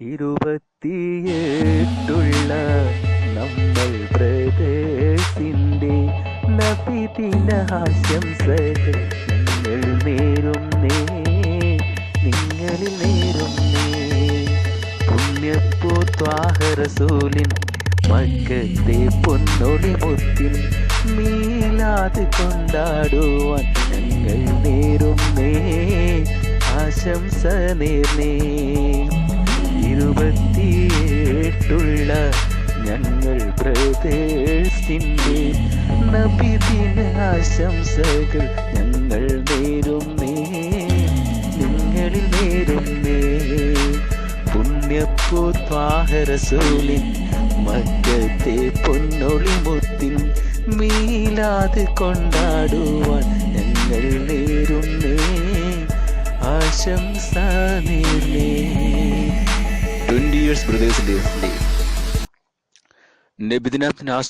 ഇരുപത്തിയെട്ടുള്ള നമ്മൾ പ്രദേശത്തിന്റെ നബിദിന ആശംസകൾ ഞങ്ങൾ നേരുന്നേ നിങ്ങളിൽ നേരുന്നേ. പുണ്യപ്പൂത്വാഹരസൂലിൻ മക്കത്തെ പൊന്നൊളി മുത്തിൻ മീലാത് കൊണ്ടാടുവാൻ ഞങ്ങൾ നേരുന്നേ ആശംസ നേർന്നേ. ഇരുപത്തിയെട്ടുള്ള ഞങ്ങൾ പ്രദേശത്തിന്റെ നബിദിന ആശംസകൾ ഞങ്ങൾ നേരുന്നേ. നിങ്ങളിൽ നേരുന്നേ. പുണ്യപ്പൂത്വാഹരസൂലിൻ മക്കത്തെ പൊന്നൊളി മുത്തിൻ മീലാത് കൊണ്ടാടുവാൻ ഞങ്ങൾ നേരുന്നേ. ആശംസ നേരുന്നേ. ട്വന്റി ഇയേഴ്സ് ബ്രദേഴ്സിന്റെ nebedinnenhas